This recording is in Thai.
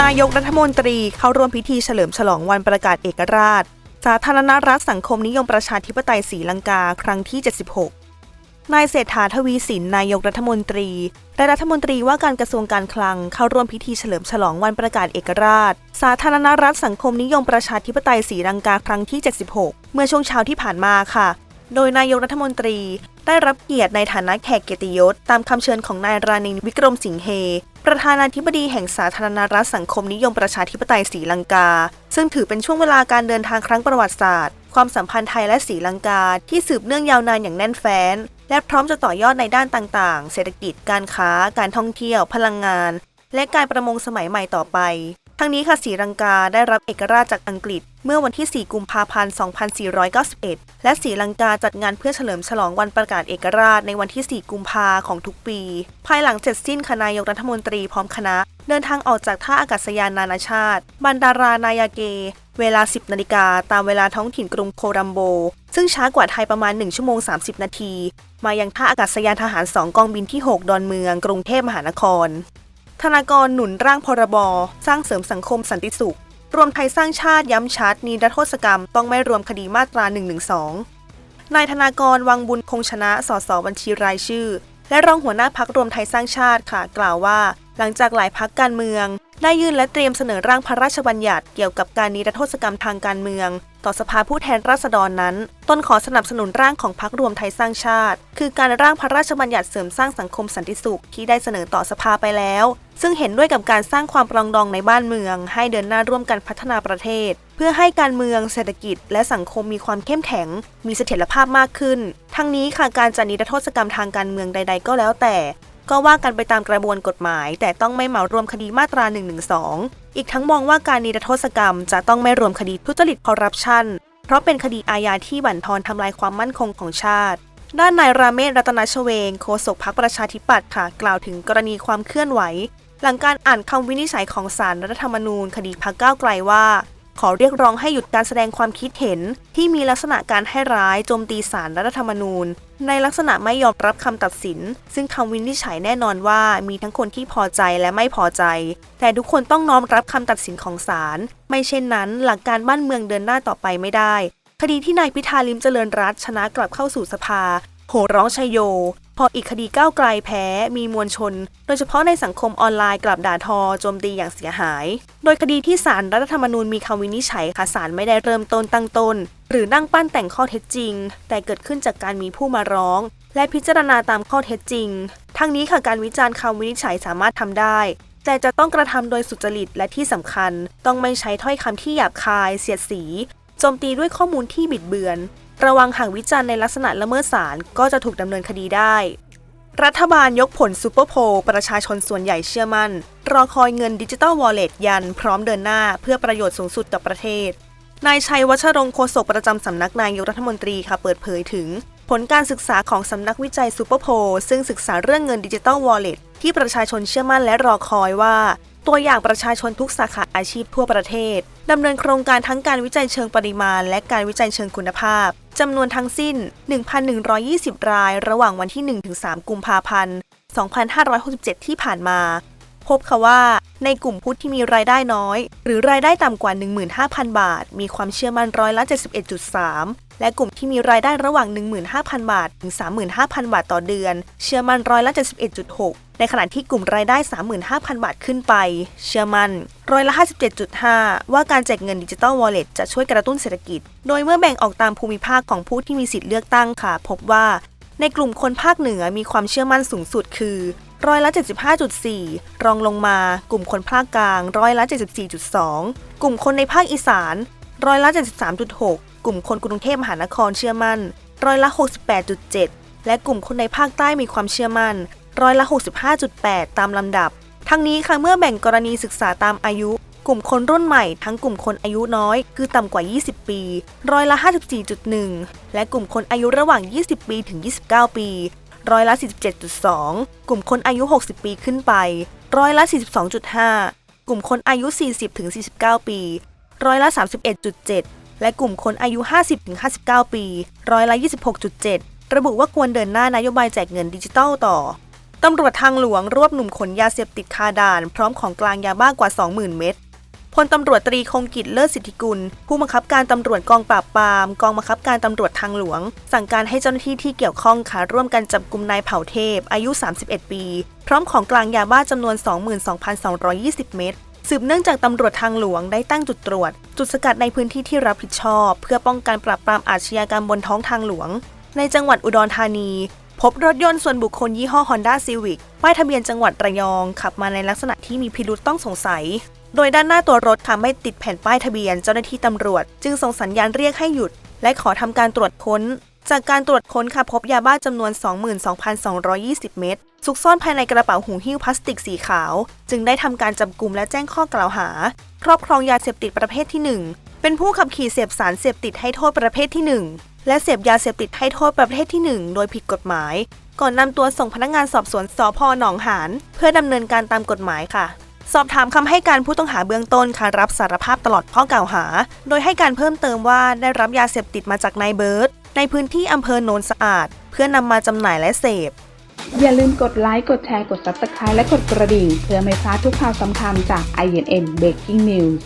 นายกรัฐมนตรีเข้าร่วมพิธีเฉลิมฉลองวันประกาศเอกราช สาธารณรัฐสังคมนิยมประชาธิปไตยศรีลังกาครั้งที่ 76 นายเศรษฐาทวีสินนายกรัฐมนตรีและรัฐมนตรีว่าการกระทรวงการคลังเข้าร่วมพิธีเฉลิมฉลองวันประกาศเอกราช สาธารณรัฐสังคมนิยมประชาธิปไตยศรีลังกาครั้งที่ 76 เมื่อช่วงเช้าที่ผ่านมาค่ะ โดยนายกรัฐมนตรี ได้รับเกียรติในฐานะแขกเกียรติยศ ตามคำเชิญของนายรานินวิกรมสิงเฮ ประธานาธิบดีแห่งสาธารณรัฐสังคมนิยมประชาธิปไตยศรีลังกา ซึ่งถือเป็นช่วงเวลาการเดินทางครั้งประวัติศาสตร์ ความสัมพันธ์ไทยและศรีลังกา ที่สืบเนื่องยาวนานอย่างแน่นแฟ้น และพร้อมจะต่อยอดในด้านต่างๆ เศรษฐกิจ การค้า การท่องเที่ยว พลังงาน และการประมงสมัยใหม่ต่อไป ทั้งนี้ค่ะศรีลังกาได้รับเอกราชจากอังกฤษ เมื่อวันที่ 4 กุมภาพันธ์ 2491 และศรีลังกาจัดงานเพื่อเฉลิมฉลองวันประกาศเอกราชในวันที่ 4 กุมภาของทุกปี ภายหลังเสร็จสิ้นคณะนายกรัฐมนตรีพร้อมคณะ เดินทางออกจากท่าอากาศยานนานาชาติ บันดารานายาเก เวลา 10 นาฬิกาตามเวลาท้องถิ่นกรุงโคลัมโบ ซึ่งช้ากว่าไทยประมาณ 1 ชั่วโมง 30 นาที มายังท่าอากาศยานทหาร 2 กองบินที่ 6 ดอนเมือง กรุงเทพมหานคร ธนากรหนุนร่างพรบ สร้างเสริมสังคมสันติสุข รวมไทยสร้างชาติย้ำชัดนิรโทษกรรมต้องไม่รวมคดีมาตรา 112 นายธนากรวังบุญคงชนะ สสบัญชีรายชื่อ และรองหัวหน้าพักรวมไทยสร้างชาติค่ะกล่าวว่า หลังจากหลายพักการเมือง ได้ยื่นและเตรียมเสนอร่างพระราชบัญญัติเกี่ยวกับการนิรโทษกรรมทางการเมือง ต่อสภาผู้แทนราษฎรนั้นตนขอสนับสนุนร่างของพักรวมไทยสร้างชาติ คือการร่างพระราชบัญญัติเสริมสร้างสังคมสันติสุขที่ได้เสนอต่อสภาไปแล้ว ซึ่งเห็นด้วยกับการสร้างความปรองดองในบ้านเมือง ให้เดินหน้าร่วมกันพัฒนาประเทศ พื่อให้การเมืองเศรษฐกิจ และสังคมมีความเข้มแข็ง มีเสถียรภาพมากขึ้น ทั้งนี้ค่ะการจัดนิรโทษกรรมทางการเมืองใด ๆ ก็แล้วแต่ ก็ว่ากันไปตามกระบวนกฎหมาย แต่ต้องไม่เหมารวมคดีมาตรา112อีกทั้งมองว่าการนิรโทษกรรม จะต้องไม่รวมคดีทุจริตคอร์รัปชันเพราะเป็นคดีอาญาที่บั่นทอนทำลายความมั่นคงของชาติ ด้านนายราเมศรัตนชเวงโฆษกพรรคประชาธิปัตย์ค่ะ กล่าวถึงกรณีความเคลื่อนไหว หลังการอ่านคำวินิจฉัยของศาลรัฐธรรมนูญ คดีพักก้าวไกลว่า ขอเรียกร้องให้หยุดการแสดงความคิดเห็น ที่มีลักษณะการให้ร้ายโจมตีศาลรัฐธรรมนูญ ในลักษณะไม่ยอมรับคำตัดสิน ซึ่งคำวินิจฉัยแน่นอนว่ามีทั้งคนที่พอใจและไม่พอใจ แต่ทุกคนต้องน้อมรับคำตัดสินของศาลไม่เช่นนั้น หลักการบ้านเมืองเดินหน้าต่อไปไม่ได้ คดีที่นายพิธาลิมเจริญรัตชนะกลับเข้าสู่สภา โหร้องชัยโย พออีกคดีก้าวไกลแพ้ มีมวลชน โดยเฉพาะในสังคมออนไลน์กลับด่าทอโจมตีอย่างเสียหาย โดยคดีที่ศาลรัฐธรรมนูญมีคำวินิจฉัยค่ะศาลไม่ได้เริ่มต้นตั้งต้น หรือนั่งปั้นแต่งข้อเท็จจริง แต่เกิดขึ้นจากการมีผู้มาร้อง และพิจารณาตามข้อเท็จจริง ทั้งนี้ค่ะการวิจารณ์คำวินิจฉัยสามารถทำได้ แต่จะต้องกระทำโดยสุจริตและที่สำคัญ ต้องไม่ใช้ถ้อยคำที่หยาบคาย เสียดสีโจมตีด้วยข้อมูลที่บิดเบือน ระวังหากวิจารณ์ในลักษณะละเมิดศาลก็จะถูกดำเนินคดีได้ รัฐบาลยกผลซูเปอร์โพลประชาชนส่วนใหญ่เชื่อมัน่น รอคอยเงินดิจิ t a ลวอลเล็ตยันพร้อมเดินหน้าเพื่อประโยชน์สูงสุดกับประเทศ นายชัยวัชรงค์โฆษกประจำสำนักนายกรัฐมนตรีค่ะเปิดเผยถึง ผลการศึกษาของสำนักวิจัยซูเปอร์โพลซึ่งศึกษาเรื่องเงินดิจิ t a ลวอลเล็ตที่ประชาชนเชื่อมั่นและรอคอยว่าตัวอย่างประชาชนทุกสาขาอาชีพทั่วประเทศดำเนินโครงการทั้งการวิจัยเชิงปริมาณ และการวิจัยเชิงคุณภาพจำนวนทั้งสิ้น 1,120 ราย ระหว่างวันที่ 1-3 กุมภาพันธ์ 2567 ที่ผ่านมา พบค่ะว่าในกลุ่มผู้ที่มีรายได้น้อย หรือรายได้ต่ำกว่า 15,000 บาท มีความเชื่อมั่นร้อยละ 71.3 และกลุ่มที่มีรายได้ระหว่าง 15,000 บาท ถึง 35,000 บาทต่อเดือน เชื่อมั่นร้อยละ71.6 ในขณะที่กลุ่มรายได้ 35,000 บาทขึ้นไป เชื่อมั่นร้อยละ57.5 ว่าการแจกเงินดิจิตอลวอลเล็ตจะช่วยกระตุ้นเศรษฐกิจ โดยเมื่อแบ่งออกตามภูมิภาคของผู้ที่มีสิทธิ์เลือกตั้งค่ะ พบว่าในกลุ่มคนภาคเหนือมีความเชื่อมั่นสูงสุดคือร้อยละ 75.4 รองลงมากลุ่มคนภาคกลางร้อยละ 74.2 กลุ่มคนในภาคอีสานร้อยละ 73.6 กลุ่มคนกรุงเทพมหานครเชื่อมั่น ร้อยละ 68.7 และกลุ่มคนในภาคใต้มีความเชื่อมั่น ร้อยละ 65.8 ตามลำดับ ทั้งนี้ค่ะเมื่อแบ่งกรณีศึกษาตามอายุ กลุ่มคนรุ่นใหม่ทั้งกลุ่มคนอายุน้อย คือต่ำกว่า 20 ปี ร้อยละ 54.1 และกลุ่มคนอายุระหว่าง 20 ปีถึง 29 ปีร้อยละ 47.2 กลุ่มคนอายุ 60 ปีขึ้นไป ร้อยละ 42.5 กลุ่มคนอายุ 40ถึง49 ปี ร้อยละ 31.7 และกลุ่มคนอายุ 50-59 ปีร้อยละ 26.7 ระบุว่าควรเดินหน้านโยบายแจกเงินดิจิทัลต่อตำรวจทางหลวงรวบหนุ่มขนยาเสพติดคาด่าน พร้อมของกลางยาบ้ากว่า 20,000 เม็ดพลตำรวจตรีคงกิจเลิศสิทธิกุล ผู้บังคับการตำรวจกองปราบปราม กองบังคับการตำรวจทางหลวง สั่งการให้เจ้าหน้าที่ที่เกี่ยวข้องค่ะร่วมกันจับกลุ่มนายเผ่าเทพ อายุ 31 ปี พร้อมของกลางยาบ้าจำนวน 22,220 เม็ด สืบเนื่องจากตำรวจทางหลวงได้ตั้งจุดตรวจ จุดสกัดในพื้นที่ที่รับผิดชอบ เพื่อป้องกันปราบปรามอาชญากรรมบนท้องทางหลวง ในจังหวัดอุดรธานี พบรถยนต์ส่วนบุคคลยี่ห้อ Honda Civic ป้ายทะเบียนจังหวัดระยอง ขับมาในลักษณะที่มีพิรุษต้องสงสัย โดยด้านหน้าตัวรถค่ะไม่ติดแผ่นป้ายทะเบียน เจ้าหน้าที่ตำรวจ จึงส่งสัญญาณเรียกให้หยุด และขอทำการตรวจค้น จากการตรวจค้นค่ะพบยาบ้าจำนวน 22,220 เม็ดซุกซ่อนภายในกระเป๋าหูหิ้วพลาสติกสีขาว จึงได้ทำการจับกลุ่มและแจ้งข้อกล่าวหา ครอบครองยาเสพติดประเภทที่ 1 เป็นผู้ขับขี่เสพสารเสพติดให้โทษประเภทที่ 1 และเสพยาเสพติดให้โทษประเภทที่ 1 โดยผิดกฎหมาย ก่อนนำตัวส่งพนักงานสอบสวนสพหนองหานเพื่อดำเนินการตามกฎหมายค่ะสอบถามคำให้การผู้ต้องหาเบื้องต้นค่ะรับสารภาพตลอดข้อกล่าวหา โดยให้การเพิ่มเติมว่าได้รับยาเสพติดมาจากนายเบิร์ต ในพื้นที่อำเภอโนนสะอาด เพื่อนำมาจำหน่ายและเสพ อย่าลืมกดไลค์ กดแชร์ กด Subscribe และกดกระดิ่ง เพื่อไม่พลาดทุกข่าวสำคัญจาก INN Breaking News